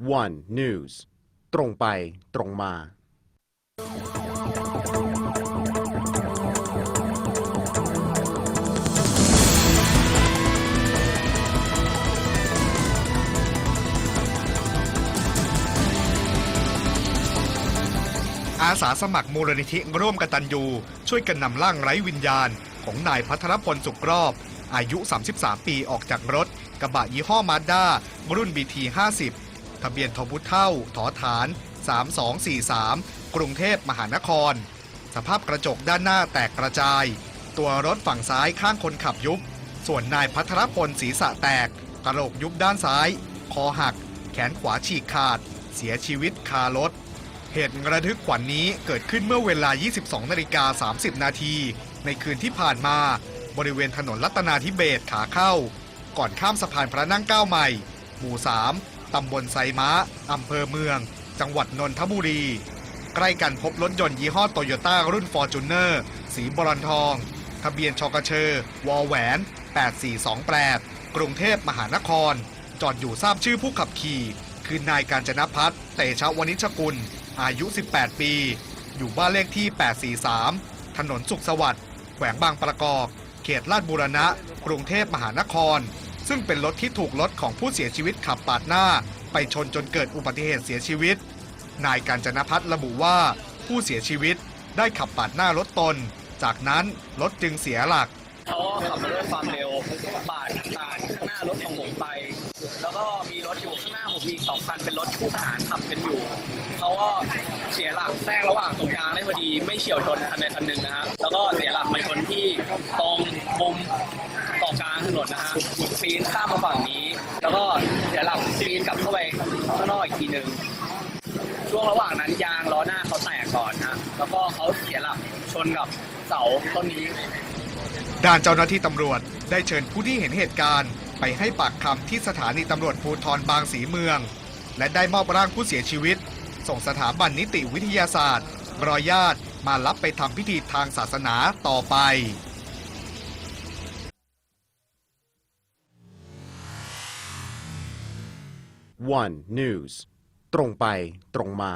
One News ตรงไปตรงมา อาสาสมัครมูลนิธิร่วมกตัญญูช่วยกันนำร่างไร้วิญญาณ ของนายพัทรพลสุกรอบ อายุ 33 ปีออกจากรถ กระบะยี่ห้อมาด้ารุ่น BT 50 ทะเบียนทบุเท่าถอฐาน 3243 กรุงเทพมหานคร สภาพกระจกด้านหน้าแตกกระจาย ตัวรถฝั่งซ้ายข้างคนขับยุบ ส่วนนายพัทรพลศีรษะแตก กระโหลกยุบด้านซ้าย คอหัก แขนขวาฉีกขาด เสียชีวิตคารถ เหตุระทึกขวัญนนี้เกิดขึ้นเมื่อเวลา 22นาฬิกา30 นาทีในคืนที่ผ่านมาบริเวณถนนรัตนาธิเบศขาเข้า ก่อนข้ามสะพานพระนั่งเก้าใหม่ หมู่ 3 ตำบลไซม้า อำเภอเมือง จังหวัดนนทบุรี ใกล้กันพบรถยนต์ยี่ห้อโตโยต้ารุ่นฟอร์จูเนอร์สีบรอนทอง ทะเบียนชกเชอวอแหวน 8428 กรุงเทพมหานคร จอดอยู่ทราบชื่อผู้ขับขี่ คือนายการจนพัฒน์เตชะวณิชกุล อายุ 18 ปี อยู่บ้านเลขที่ 843 ถนนสุขสวัสดิ์แขวงบางประกอบ เขตลาดบูรณะ กรุงเทพมหานคร ซึ่งเป็นรถที่ถูกรถของผู้เสียชีวิตขับปาดหน้า ไปชนจนเกิดอุบัติเหตุเสียชีวิต นายการจนพัฒน์ระบุว่า ผู้เสียชีวิตได้ขับปาดหน้ารถตน จากนั้นรถจึงเสียหลักเขาก็ขับมาด้วยความเร็วปาดปาดข้างหน้ารถของผมไป แล้วก็มีรถอยู่ข้างหน้าผมมีอีกสองคันเป็นรถคู่ขนานขับกันอยู่เขาก็เสียหลักแทรกระหว่างตรงกลางได้พอดีไม่เฉียวชนคันใดคันหนึ่งนะฮะแล้วก็เสียหลักไปชนที่ตรงมุม กาะกลางถนนนะฮะปีนข้ามมาฝั่งนี้ แล้วก็เสียหลักปีนกลับเข้าไปข้างนอกอีกทีหนึ่งช่วงระหว่างนั้นยางล้อหน้าเขาแตกก่อนนะแล้วก็เขาเสียหลักชนกับเสาต้นนี้ ด้านเจ้าหน้าที่ตำรวจได้เชิญผู้ที่เห็นเหตุการณ์ ไปให้ปากคำที่สถานีตำรวจภูธรบางสีเมือง และได้มอบร่างผู้เสียชีวิต ส่งสถาบันนิติวิทยาศาสตร์ รอญาติมารับไปทำพิธีทางศาสนาต่อไป One News ตรงไปตรงมา